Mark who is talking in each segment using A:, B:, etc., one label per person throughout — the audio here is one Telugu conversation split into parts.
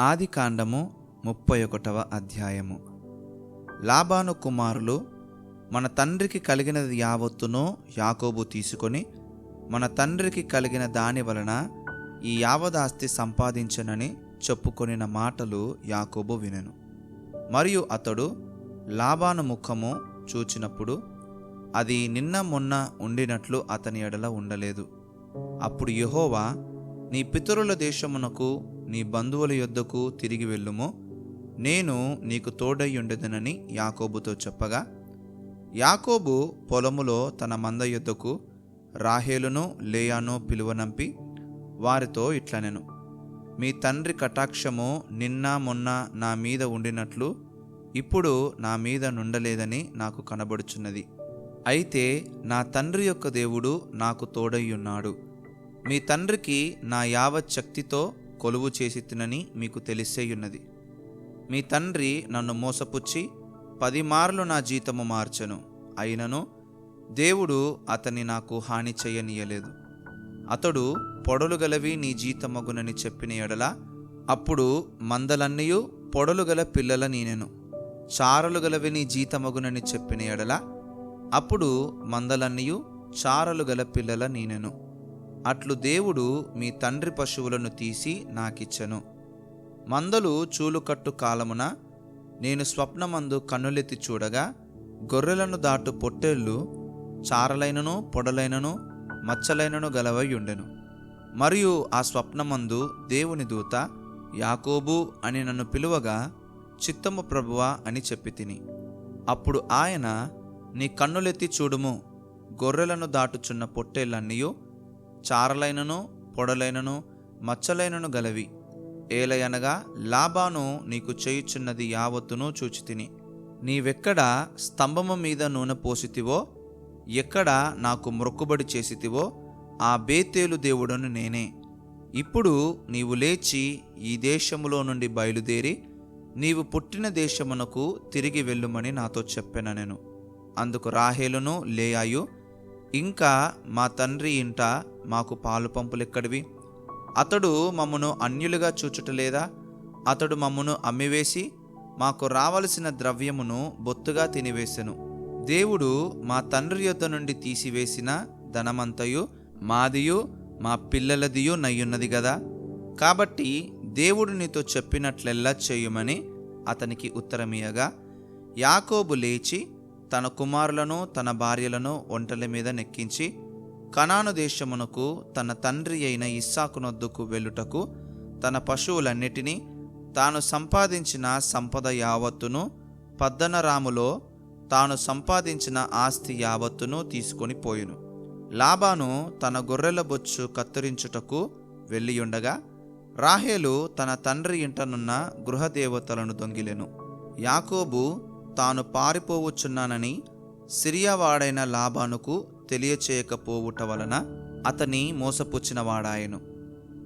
A: ఆది కాండము ముప్పై ఒకటవ అధ్యాయము. లాబాను కుమారులు మన తండ్రికి కలిగినది యావత్తును యాకోబు తీసుకొని మన తండ్రికి కలిగిన దాని వలన ఈ యావదాస్తి సంపాదించనని చెప్పుకొనిన మాటలు యాకోబు వినెను. మరియు అతడు లాబాను ముఖము చూచినప్పుడు అది నిన్న మొన్న ఉండినట్లు అతని ఎడల ఉండలేదు. అప్పుడు యహోవా నీ పితరుల దేశమునకు నీ బంధువుల యొద్దకు తిరిగి వెళ్ళుము. నేను నీకు తోడై యాకోబుతో చెప్పగా యాకోబు పొలములో తన మంద యొద్దకు రాహేలును లేయాను పిలువనంపి వారితో ఇట్లనెను మీ తండ్రి కటాక్షము నిన్న మొన్న నా మీద ఉండినట్లు ఇప్పుడు నా మీద నుండలేదని నాకు కనబడుచున్నది. అయితే నా తండ్రి యొక్క దేవుడు నాకు తోడయ్యున్నాడు. మీ తండ్రికి నా యావత్ శక్తితో కొలువు చేసి తినని మీకు తెలిసేయున్నది. మీ తండ్రి నన్ను మోసపుచ్చి పది మార్లు నా జీతము మార్చను. అయినను దేవుడు అతన్ని నాకు హాని చేయనీయలేదు. అతడు పొడలు గలవి నీ జీతమగునని చెప్పిన ఎడల అప్పుడు మందలన్నయు పొడలు గల పిల్లల నేనెను. చారలు గలవి నీ జీతమగునని చెప్పిన ఎడల అప్పుడు మందలన్నీయు చారలు గల పిల్లల నేనెను. అట్లు దేవుడు మీ తండ్రి పశువులను తీసి నాకిచ్చెను. మందలు చూలుకట్టు కాలమున నేను స్వప్నమందు కన్నులెత్తి చూడగా గొర్రెలను దాటు పొట్టేళ్ళు చారలైనను పొడలైనను మచ్చలైనను గలవైండెను మరియు ఆ స్వప్నమందు దేవుని దూత యాకోబు అని నన్ను పిలువగా చిత్తము ప్రభువా అని చెప్పి తిని అప్పుడు ఆయన నీ కన్నులెత్తి చూడుము గొర్రెలను దాటుచున్న పొట్టేళ్ళన్నీయు చారలైనను పొడలైనను మచ్చలైనను గలవి. ఏలయనగా లాభాను నీకు చేయుచున్నది యావత్తును చూచి తిని నీవెక్కడ స్తంభము మీద నూనె పోసితివో ఎక్కడ నాకు మొక్కుబడి చేసితివో ఆ బేతేలు దేవుడను నేనే. ఇప్పుడు నీవు లేచి ఈ దేశములో నుండి బయలుదేరి నీవు పుట్టిన దేశమునకు తిరిగి వెళ్ళుమని నాతో చెప్పాను నేను. అందుకు రాహేలును లేయాయు ఇంకా మా తండ్రి ఇంట మాకు పాలు పంపులెక్కడివి? అతడు మమ్మను అన్యులుగా చూచుటలేదా? అతడు మమ్మను అమ్మివేసి మాకు రావలసిన ద్రవ్యమును బొత్తుగా తినివేసెను. దేవుడు మా తండ్రి యొద్ద నుండి తీసివేసిన ధనమంతయు మాదియు మా పిల్లలదియు నయ్యున్నది గదా? కాబట్టి దేవుడు నీతో చెప్పినట్లెల్లా చేయుమని అతనికి ఉత్తరమియగా యాకోబు లేచి తన కుమారులను తన భార్యలను ఒంటల మీద నెక్కించి కనాను దేశమునకు తన తండ్రి అయిన ఇస్సాకునొద్దుకు వెళ్ళుటకు తన పశువులన్నిటినీ తాను సంపాదించిన సంపద యావత్తును పద్దనరాములో తాను సంపాదించిన ఆస్తి యావత్తును తీసుకొని పోయును. లాబాను తన గొర్రెల బొచ్చు కత్తిరించుటకు వెళ్ళియుండగా రాహేలు తన తండ్రి ఇంటనున్న గృహదేవతలను దొంగిలెను. యాకోబు తాను పారిపోవచ్చున్నానని సిరియావాడైన లాబానుకు తెలియచేయకపోవుట వలన అతని మోసపుచ్చినవాడాయను.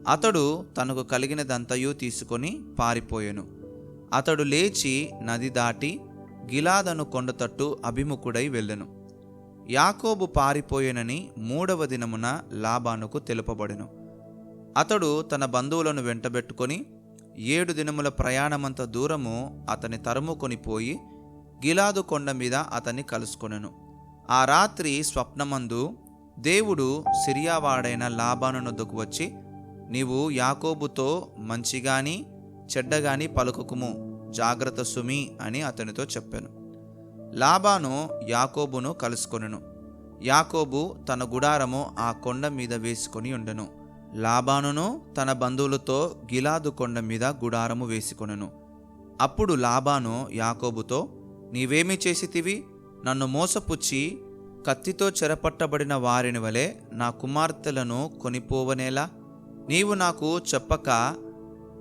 A: అతడు తనకు కలిగినదంతయు తీసుకొని పారిపోయెను. అతడు లేచి నది దాటి గిలాదను కొండతట్టు అభిముఖుడై వెళ్ళెను. యాకోబు పారిపోయెనని మూడవ దినమున లాబానుకు తెలుపబడెను. అతడు తన బంధువులను వెంటబెట్టుకొని ఏడు దినముల ప్రయాణమంత దూరము అతని తరుముకొని పోయి గిలాదు కొండ మీద అతన్ని కలుసుకొనెను. ఆ రాత్రి స్వప్నమందు దేవుడు సిరియావాడైన లాభానునొద్దుకు వచ్చి నీవు యాకోబుతో మంచిగాని చెడ్డగాని పలుకుకుము జాగ్రత్త సుమి అని అతనితో చెప్పాను. లాబాను యాకోబును కలుసుకొనెను. యాకోబు తన గుడారము ఆ కొండ మీద వేసుకొని ఉండెను. లాబానును తన బంధువులతో గిలాదు కొండ మీద గుడారము వేసుకొనెను. అప్పుడు లాబాను యాకోబుతో నీవేమి చేసితివి? నన్ను మోసపుచ్చి కత్తితో చెరపట్టబడిన వారిని వలె నా కుమార్తెలను కొనిపోవనేలా? నీవు నాకు చెప్పక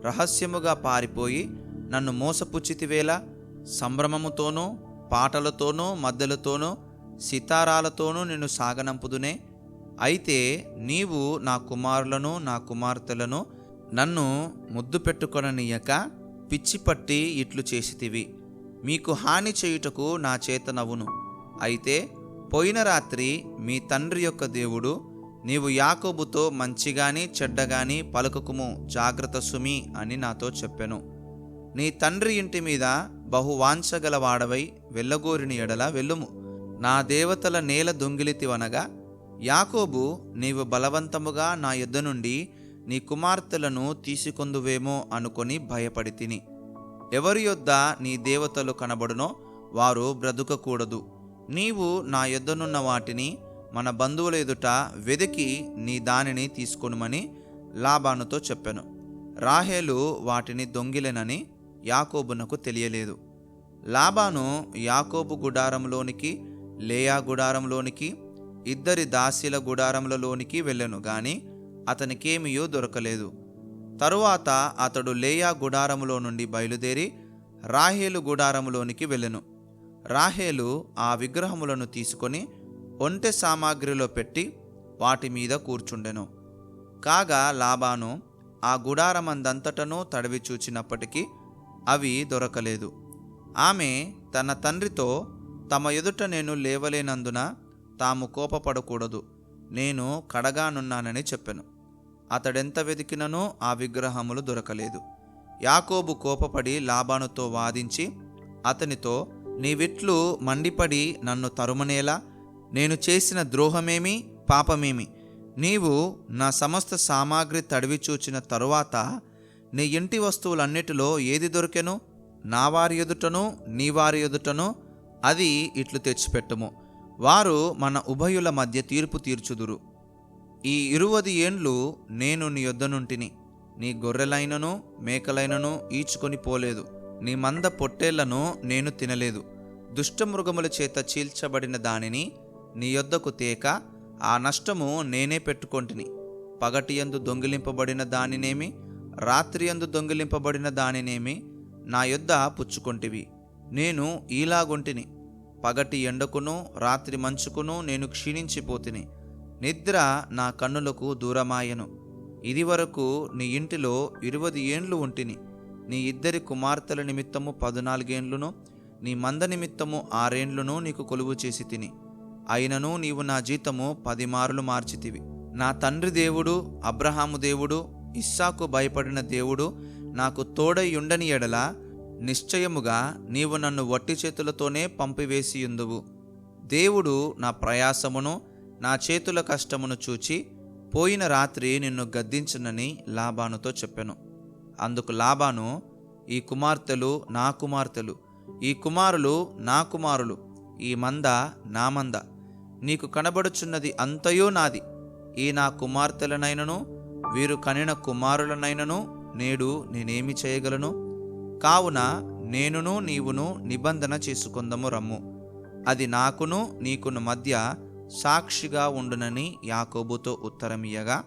A: రహస్యముగా పారిపోయి నన్ను మోసపుచ్చితివేలా? సంభ్రమముతోనూ పాటలతోనూ మద్దెలతోనూ సితారాలతోనూ నిన్ను సాగనంపుదునే? అయితే నీవు నా కుమారులను నా కుమార్తెలను నన్ను ముద్దు పెట్టుకొననీయక పిచ్చిపట్టి ఇట్లు చేసితివి. మీకు హాని చేయుటకు నా చేత నవ్వును. అయితే పోయిన రాత్రి మీ తండ్రి యొక్క దేవుడు నీవు యాకోబుతో మంచిగాని చెడ్డగాని పలుకుకుము జాగ్రత్త సుమి అని నాతో చెప్పెను. నీ తండ్రి ఇంటి మీద బహువాంఛగలవాడవై వెళ్ళగోరిని ఎడల వెళ్ళుము. నా దేవతల నేల దొంగిలితివనగా యాకోబు నీవు బలవంతముగా నా యుద్ధ నుండి నీ కుమార్తెలను తీసుకొందువేమో అనుకొని భయపడి తిని. ఎవరి యొద్ద నీ దేవతలు కనబడునో వారు బ్రతుకకూడదు. నీవు నా యొద్దనున్న వాటిని మన బంధువుల ఎదుట వెదికి నీ దానిని తీసుకొనుమని లాబానుతో చెప్పెను. రాహేలు వాటిని దొంగిలెనని యాకోబునకు తెలియలేదు. లాబాను యాకోబు గుడారంలోనికి లేయా గుడారంలోనికి ఇద్దరి దాసీల గుడారములలోనికి వెళ్ళెను గాని అతనికేమీయో దొరకలేదు. తరువాత అతడు లేయా గుడారములో నుండి బయలుదేరి రాహేలు గుడారములోనికి వెళ్ళెను. రాహేలు ఆ విగ్రహములను తీసుకొని ఒంటె సామాగ్రిలో పెట్టి వాటి మీద కూర్చుండెను. కాగా లాబాను ఆ గుడారమందంతటను తడివి చూచినప్పటికీ అవి దొరకలేదు. ఆమె తన తండ్రితో తమ ఎదుట నేను లేవలేనందున తాము కోపపడకూడదు. నేను కడగానున్నానని చెప్పాను. అతడెంత వెతికిననో ఆ విగ్రహములు దొరకలేదు. యాకోబు కోపపడి లాబానుతో వాదించి అతనితో నీవిట్లు మండిపడి నన్ను తరుమనేలా? నేను చేసిన ద్రోహమేమి? పాపమేమి? నీవు నా సమస్త సామాగ్రి తడివి చూచిన తరువాత నీ ఇంటి వస్తువులన్నిటిలో ఏది దొరికెను? నా వారి ఎదుటను నీ వారి ఎదుటను? అది ఇట్లు తెచ్చిపెట్టము. వారు మన ఉభయుల మధ్య తీర్పు తీర్చుదురు. ఈ ఇరువది ఏండ్లు నేను నీ యొద్దనుంటిని నీ గొర్రెలైనను మేకలైనను ఈడ్చుకొని పోలేదు. నీ మంద పొట్టేళ్ళను నేను తినలేదు. దుష్టమృగముల చేత చీల్చబడిన దానిని నీ యొద్దకు తేక ఆ నష్టము నేనే పెట్టుకొంటిని. పగటియందు దొంగిలింపబడిన దానినేమి రాత్రియందు దొంగిలింపబడిన దానినేమి నా యొద్ద పుచ్చుకొంటివి. నేను ఈలాగొంటిని. పగటి ఎండకును రాత్రి మంచుకును నేను క్షీణించిపోతిని. నిద్ర నా కన్నులకు దూరమాయను. ఇదివరకు నీ ఇంటిలో ఇరువది ఏండ్లు ఉంటిని. నీ ఇద్దరి కుమార్తెల నిమిత్తము పదునాలుగేండ్లును నీ మంద నిమిత్తము ఆరేండ్లును నీకు కొలువు చేసి తిని. అయినను నీవు నా జీతము పది మారులు మార్చితివి. నా తండ్రి దేవుడు అబ్రహాము దేవుడు ఇస్సాకు భయపడిన దేవుడు నాకు తోడై ఉండని ఎడల నిశ్చయముగా నీవు నన్ను వట్టి చేతులతోనే పంపివేసియుందువు. దేవుడు నా ప్రయాసమును నా చేతుల కష్టమును చూచి పోయిన రాత్రి నిన్ను గద్దించనని లాబానుతో చెప్పాను. అందుకు లాబాను ఈ కుమార్తెలు నా కుమార్తెలు ఈ కుమారులు నా కుమారులు ఈ మంద నా మంద. నీకు కనబడుచున్నది అంతయో నాది. ఈ నా కుమార్తెలనైనను వీరు కనిన కుమారులనైనను నేడు నేనేమి చేయగలను? కావున నేనును నీవును నిబంధన చేసుకుందము రమ్ము. అది నాకును నీకును మధ్య సాక్షిగా ఉండునని యాకోబుతో ఉత్తరమియ్యగా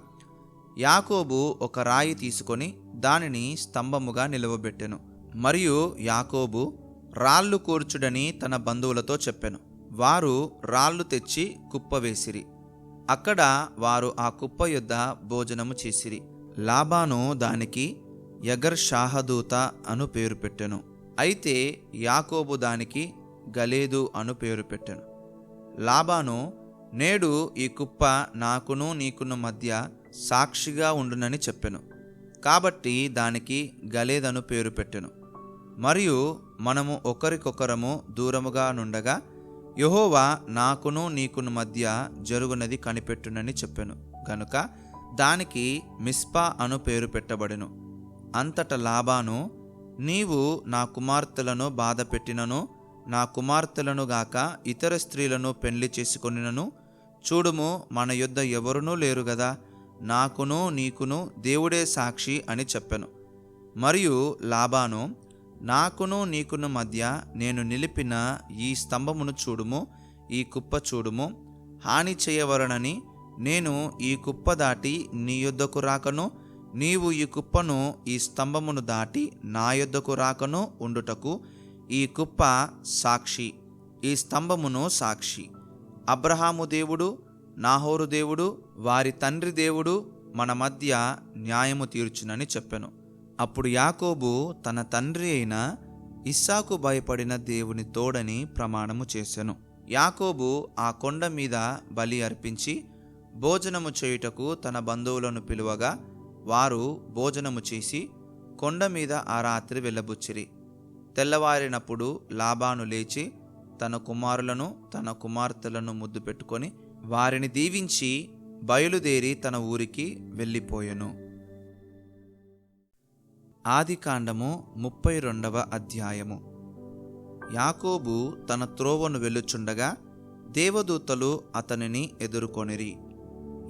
A: యాకోబు ఒక రాయి తీసుకొని దానిని స్తంభముగా నిలవబెట్టెను. మరియు యాకోబు రాళ్ళు కూర్చుడని తన బంధువులతో చెప్పెను. వారు రాళ్ళు తెచ్చి కుప్పవేసిరి అక్కడ వారు ఆ కుప్ప యొద్ద భోజనము చేసిరి. లాబాను దానికి యగర్ షాహదూత అను పేరు పెట్టెను. అయితే యాకోబు దానికి గలేదు అను పేరు పెట్టెను. లాబాను నేడు ఈ కుప్ప నాకును నీకును మధ్య సాక్షిగా ఉండునని చెప్పెను. కాబట్టి దానికి గలేదను పేరు పెట్టెను. మరియు మనము ఒకరికొకరము దూరముగా నుండగా యహోవా నాకును నీకును మధ్య జరుగునది కనిపెట్టునని చెప్పెను. గనుక దానికి మిస్పా అను పేరు పెట్టబడెను. అంతట లాభాను నీవు నా కుమార్తెలను బాధ పెట్టినను నా కుమార్తెలను గాక ఇతర స్త్రీలను పెళ్ళి చేసుకొనినను చూడుము మన యుద్ధ ఎవరునూ లేరు గదా నాకును నీకును దేవుడే సాక్షి అని చెప్పెను. మరియు లాబాను నాకును నీకును మధ్య నేను నిలిపిన ఈ స్తంభమును చూడుము ఈ కుప్ప చూడుము హాని చేయవలనని నేను ఈ కుప్ప దాటి నీ యొద్దకు రాకను నీవు ఈ కుప్పను ఈ స్తంభమును దాటి నా యొద్దకు రాకను ఉండుటకు ఈ కుప్ప సాక్షి ఈ స్తంభమును సాక్షి. అబ్రహాము దేవుడు నాహోరు దేవుడు వారి తండ్రి దేవుడు మన మధ్య న్యాయము తీర్చునని చెప్పెను. అప్పుడు యాకోబు తన తండ్రి అయిన ఇస్సాకు భయపడిన దేవుని తోడని ప్రమాణము చేసెను. యాకోబు ఆ కొండ మీద బలి అర్పించి భోజనము చేయుటకు తన బంధువులను పిలువగా వారు భోజనము చేసి కొండ మీద ఆ రాత్రి వెళ్ళబుచ్చిరి. తెల్లవారినప్పుడు లాబాను లేచి తన కుమారులను తన కుమార్తెలను ముద్దు పెట్టుకొని వారిని దీవించి బయలుదేరి తన ఊరికి వెళ్ళిపోయెను. ఆదికాండము ముప్పై రెండవ అధ్యాయము. యాకోబు తన త్రోవను వెళ్ళుచుండగా దేవదూతలు అతనిని ఎదుర్కొనిరి.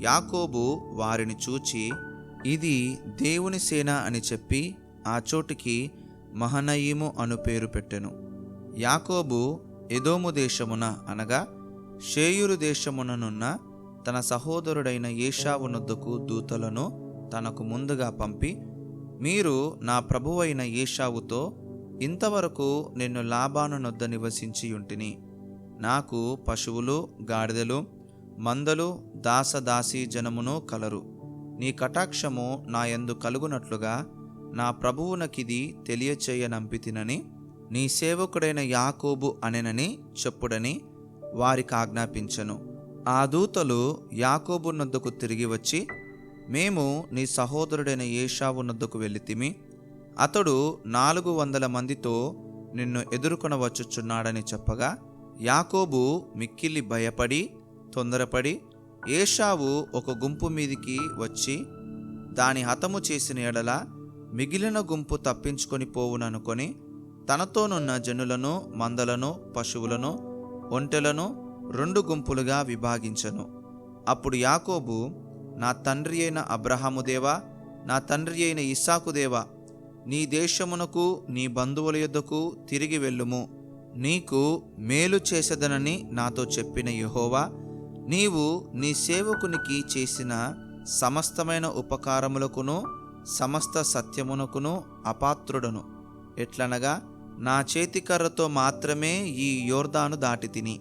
A: యాకోబు వారిని చూచి ఇది దేవుని సేన అని చెప్పి ఆ చోటికి మహనయీము అను పేరు పెట్టెను. యాకోబు ఎదోము దేశమున అనగా షేయురు దేశముననున్న తన సహోదరుడైన ఏషావునొద్దకు దూతలను తనకు ముందుగా పంపి మీరు నా ప్రభువైన ఏషావుతో ఇంతవరకు నిన్ను లాభానునొద్ద నివసించి ఉంటిని నాకు పశువులు గాడిదలు మందలు దాసదాసి జనమును కలరు. నీ కటాక్షము నా యందు కలుగునట్లుగా నా ప్రభువునకిది తెలియచేయనంపితినని నీ సేవకుడైన యాకోబు అనెనని చెప్పుడని వారికి ఆజ్ఞాపించను. ఆ దూతలు యాకూబునద్దకు తిరిగి వచ్చి మేము నీ సహోదరుడైన ఏషావు నొద్దకు వెళ్ళితిమి. అతడు నాలుగు వందల మందితో నిన్ను ఎదుర్కొనవచ్చుచున్నాడని చెప్పగా యాకోబు మిక్కిలి భయపడి తొందరపడి ఏషావు ఒక గుంపు మీదికి వచ్చి దాని హతము చేసిన ఎడల మిగిలిన గుంపు తప్పించుకొని పోవుననుకొని తనతోనున్న జనులను మందలను పశువులను ఒంటెలను రెండు గుంపులుగా విభాగించను. అప్పుడు యాకోబు నా తండ్రి అయిన అబ్రహాము దేవా నా తండ్రి అయిన ఇస్సాకుదేవా నీ దేశమునకు నీ బంధువుల యొద్దకు తిరిగి వెళ్ళుము. నీకు మేలు చేసదనని నాతో చెప్పిన యహోవా నీవు నీ సేవకునికి చేసిన సమస్తమైన ఉపకారములకును సమస్త సత్యమునకును అపాత్రుడను. ఎట్లనగా నా చేతికర్రతో మాత్రమే ఈ యోర్దాను దాటి తిని.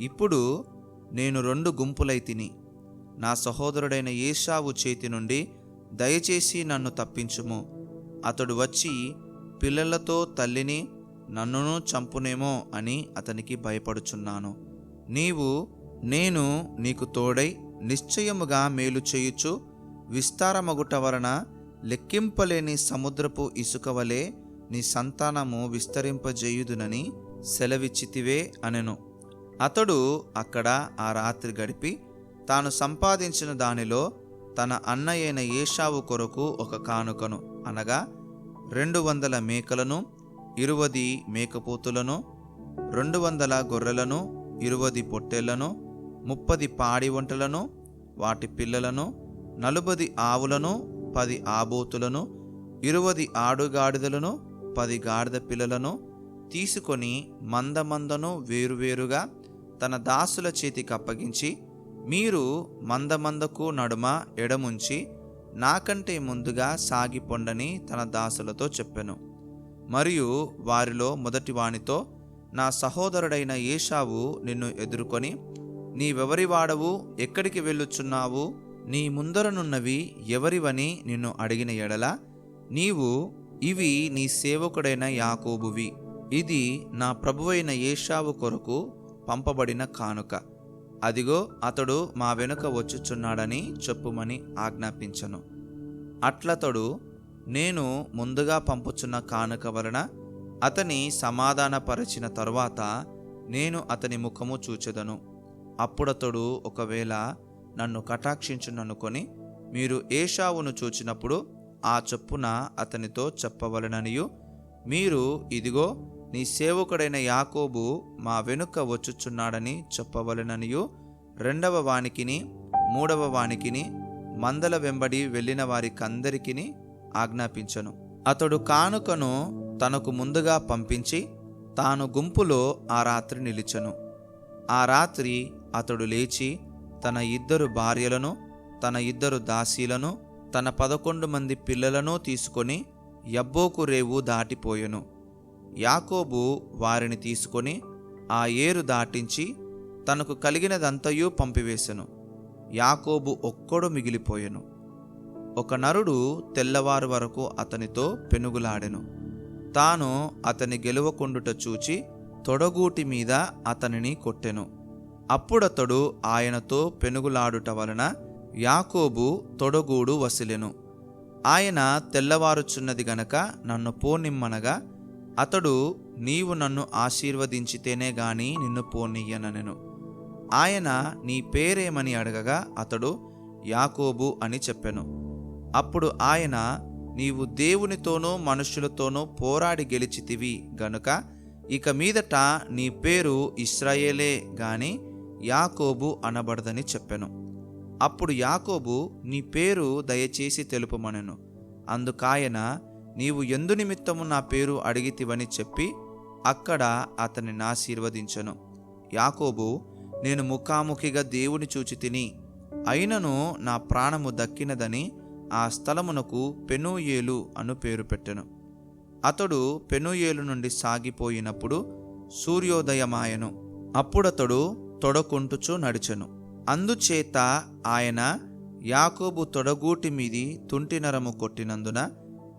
A: ఇప్పుడు నేను రెండు గుంపులై తిని. నా సహోదరుడైన ఏషావు చేతి నుండి దయచేసి నన్ను తప్పించుము. అతడు వచ్చి పిల్లలతో తల్లిని నన్నును చంపునేమో అని అతనికి భయపడుచున్నాను. నీవు నేను నీకు తోడై నిశ్చయముగా మేలు చేయుచు విస్తారమగుట వలన లెక్కింపలేని సముద్రపు ఇసుక వలె నీ సంతానము విస్తరింపజేయుదునని సెలవిచ్చితివే అనెను. అతడు అక్కడ ఆ రాత్రి గడిపి తాను సంపాదించిన దానిలో తన అన్నయ్యైన ఏషావు కొరకు ఒక కానుకను అనగా రెండు వందల మేకలను ఇరువది మేకపోతులను రెండు వందల గొర్రెలను ఇరువది పొట్టేళ్ళను ముప్పది పాడి వంటలను వాటి పిల్లలను నలుబది ఆవులను పది ఆబోతులను ఇరువది ఆడుగాడిదలను పది గాడిద పిల్లలను తీసుకొని మందమందను వేరువేరుగా తన దాసుల చేతికి అప్పగించి మీరు మందమందకు నడుమ ఎడముంచి నాకంటే ముందుగా సాగిపొండని తన దాసులతో చెప్పెను. మరియు వారిలో మొదటి వానితో నా సహోదరుడైన ఏషావు నిన్ను ఎదుర్కొని నీవెవరివాడవు ఎక్కడికి వెళ్ళుచున్నావు? నీ ముందరనున్నవి ఎవరివని నిన్ను అడిగిన ఎడల నీవు ఇవి నీ సేవకుడైన యాకోబువి. ఇది నా ప్రభువైన ఏషావు కొరకు పంపబడిన కానుక. అదిగో అతడు మా వెనుక వచ్చుచున్నాడని చెప్పుమని ఆజ్ఞాపించను. అట్లతడు నేను ముందుగా పంపుచున్న కానుక వలన అతని సమాధానపరచిన తరువాత నేను అతని ముఖము చూచెదను. అప్పుడతడు ఒకవేళ నన్ను కటాక్షించుననుకొని మీరు ఏషావును చూచినప్పుడు ఆ చొప్పున అతనితో చెప్పవలననియు మీరు ఇదిగో నీ సేవకుడైన యాకోబు మా వెనుక వచ్చుచున్నాడని చెప్పవలననియు రెండవ వానికిని మూడవ వానికిని మందల వెంబడి వెళ్ళిన వారికందరికిని ఆజ్ఞాపించను. అతడు కానుకను తనకు ముందుగా పంపించి తాను గుంపులో ఆ రాత్రి నిలిచను. ఆ రాత్రి అతడు లేచి తన ఇద్దరు భార్యలను తన ఇద్దరు దాసీలను తన పదకొండు మంది పిల్లలను తీసుకొని యబ్బోకు రేవు దాటిపోయెను. యాకోబు వారిని తీసుకొని ఆ ఏరు దాటించి తనకు కలిగినదంతయూ పంపివేశెను యాకోబు ఒక్కడు మిగిలిపోయెను. ఒక నరుడు తెల్లవారు వరకు అతనితో పెనుగులాడెను. తాను అతని గెలువకుండుట చూచి తొడగూటి మీద అతనిని కొట్టెను. అప్పుడతడు ఆయనతో పెనుగులాడుట వలన యాకోబు తొడగూడు వసిలెను. ఆయన తెల్లవారుచున్నది గనక నన్ను పోనిమ్మనగా అతడు నీవు నన్ను ఆశీర్వదించితేనే గాని నిన్ను పోనీయననెను. ఆయన నీ పేరేమని అడగగా అతడు యాకోబు అని చెప్పెను. అప్పుడు ఆయన నీవు దేవునితోనూ మనుష్యులతోనూ పోరాడి గెలిచితివి గనుక ఇక మీదట నీ పేరు ఇస్రాయేలే గాని యాకోబు అనబడదని చెప్పెను. అప్పుడు యాకోబు నీ పేరు దయచేసి తెలుపమనెను. అందుకాయన నీవు ఎందు నిమిత్తము నా పేరు అడిగితివని చెప్పి అక్కడ అతనిని ఆశీర్వదించెను యాకోబు నేను ముఖాముఖిగా దేవుని చూచి తిని అయినను నా ప్రాణము దక్కినదని ఆ స్థలమునకు పెనూయేలు అను పేరు పెట్టెను. అతడు పెనూయేలు నుండి సాగిపోయినప్పుడు సూర్యోదయమాయను. అప్పుడతడు తొడకుంటుచూ నడిచెను. అందుచేత ఆయన యాకోబు తొడగూటి మీది తుంటినరము కొట్టినందున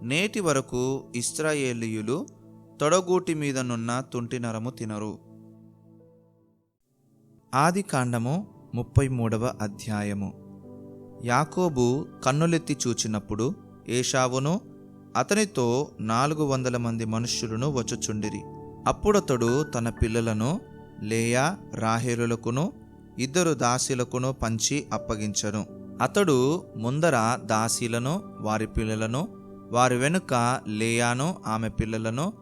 A: నేటి వరకు ఇస్రాయేలీయులు తొడగూటి మీదనున్న తుంటినరము తినరు. ఆది కాండము ముప్పై మూడవ అధ్యాయము. యాకోబు కన్నులెత్తి చూచినప్పుడు ఏషావును అతనితో నాలుగు వందల మంది మనుష్యులను వచ్చుచుండిరి. అప్పుడతడు తన పిల్లలను లేయా రాహేలులకును ఇద్దరు దాసీలకును పంచి అప్పగించను. అతడు ముందర దాసీలను వారి పిల్లలను వారి వెనుక లేయాను ఆమె పిల్లలను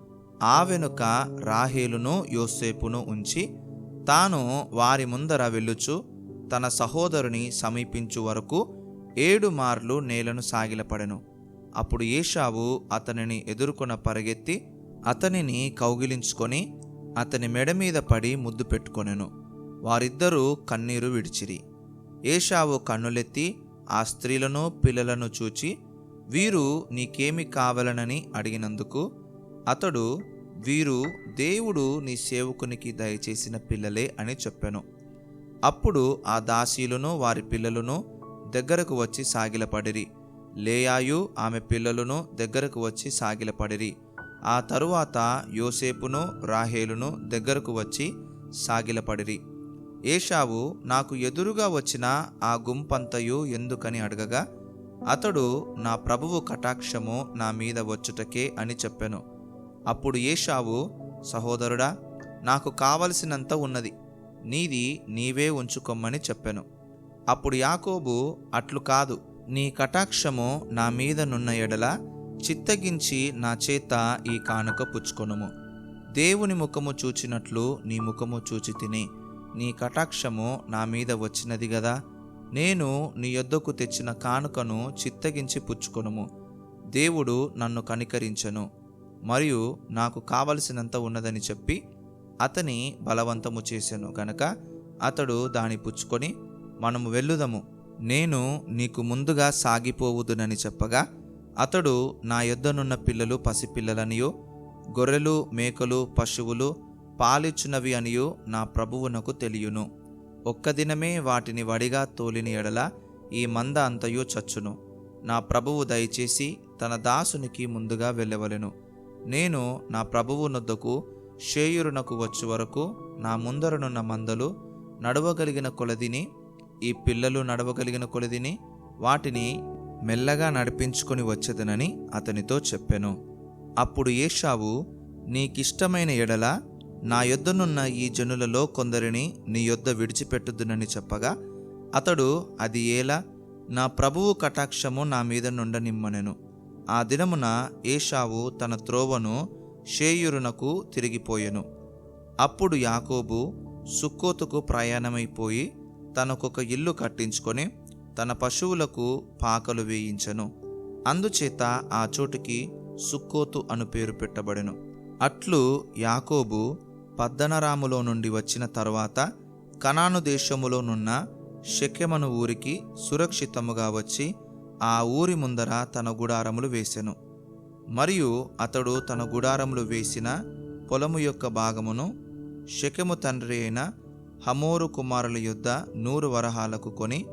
A: ఆ వెనుక రాహేలును యోసేపును ఉంచి తాను వారి ముందర వెళ్ళుచు తన సహోదరుని సమీపించు వరకు ఏడు మార్లు నేలను సాగిలపడెను. అప్పుడు ఏషావు అతనిని ఎదుర్కొన పరిగెత్తి అతనిని కౌగిలించుకొని అతని మెడ మీద పడి ముద్దు పెట్టుకొనెను. వారిద్దరూ కన్నీరు విడిచిరి. ఏషావు కన్నులెత్తి ఆ స్త్రీలను పిల్లలను చూచి వీరు నీకేమి కావలనని అడిగినందుకు అతడు వీరు దేవుడు నీ సేవకునికి దయచేసిన పిల్లలే అని చెప్పెను. అప్పుడు ఆ దాసీలను వారి పిల్లలను దగ్గరకు వచ్చి సాగిలపడిరి. లేయాయు ఆమె పిల్లలను దగ్గరకు వచ్చి సాగిలపడిరి. ఆ తరువాత యోసేపును రాహేలును దగ్గరకు వచ్చి సాగిలపడిరి. ఏషావు నాకు ఎదురుగా వచ్చిన ఆ గుంపంతయు ఎందుకని అడగగా అతడు నా ప్రభువు కటాక్షము నా మీద వచ్చుటకే అని చెప్పెను. అప్పుడు ఏషావు సహోదరుడా నాకు కావలసినంత ఉన్నది. నీది నీవే ఉంచుకోమ్మని చెప్పెను. అప్పుడు యాకోబు అట్లు కాదు. నీ కటాక్షము నా మీద నున్న ఎడల చిత్తగించి నా చేత ఈ కానుక పుచ్చుకొనుము. దేవుని ముఖము చూచినట్లు నీ ముఖము చూచి తిని నీ కటాక్షము నా మీద వచ్చినది గదా. నేను నీ యొద్దకు తెచ్చిన కానుకను చిత్తగించి పుచ్చుకొనుము. దేవుడు నన్ను కనికరించను మరియు నాకు కావలసినంత ఉన్నదని చెప్పి అతని బలవంతము చేశాను గనక అతడు దాని పుచ్చుకొని మనము వెళ్ళుదము. నేను నీకు ముందుగా సాగిపోవుదునని చెప్పగా అతడు నా యొద్దనున్న పిల్లలు పసిపిల్లలనియో గొర్రెలు మేకలు పశువులు పాలిచ్చునవి అనియు నా ప్రభువునకు తెలియను. ఒక్క దినమే వాటిని వడిగా తోలిన ఎడల ఈ మంద అంతయు చచ్చును. నా ప్రభువు దయచేసి తన దాసునికి ముందుగా వెళ్ళవలెను. నేను నా ప్రభువు నొద్దకు షేయురునకు వచ్చు వరకు నా ముందరనున్న మందలు నడవగలిగిన కొలదిని ఈ పిల్లలు నడవగలిగిన కొలదిని వాటిని మెల్లగా నడిపించుకొని వచ్చేదనని అతనితో చెప్పెను. అప్పుడు ఏషావు నీకిష్టమైన ఎడల నా యొద్దనున్న ఈ జనులలో కొందరిని నీ యొద్ద విడిచిపెట్టుదునని చెప్పగా అతడు అది ఏలా నా ప్రభువు కటాక్షము నా మీద నుండనిమ్మనెను. ఆ దినమున ఏషావు తన త్రోవను షేయురునకు తిరిగిపోయెను. అప్పుడు యాకోబు సుక్కోతుకు ప్రయాణమైపోయి తనకొక ఇల్లు కట్టించుకొని తన పశువులకు పాకలు వేయించెను. అందుచేత ఆ చోటుకి సుక్కోతు అను పేరు పెట్టబడెను. అట్లు యాకోబు పద్దనరాములో నుండి వచ్చిన తరువాత కనాను దేశములోనున్న షెకెమను ఊరికి సురక్షితముగా వచ్చి ఆ ఊరి ముందర తన గుడారములు వేసెను. మరియు అతడు తన గుడారములు వేసిన పొలము యొక్క భాగమును షెకెము తండ్రి అయిన హమోరు కుమారుల యొద్ద నూరు వరహాలకు కొని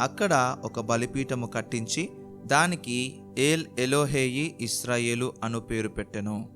A: అక్కడ ఒక బలిపీఠము కట్టించి దానికి ఏల్ ఎలోహేయి ఇస్రాయేలు అను పేరు పెట్టెను.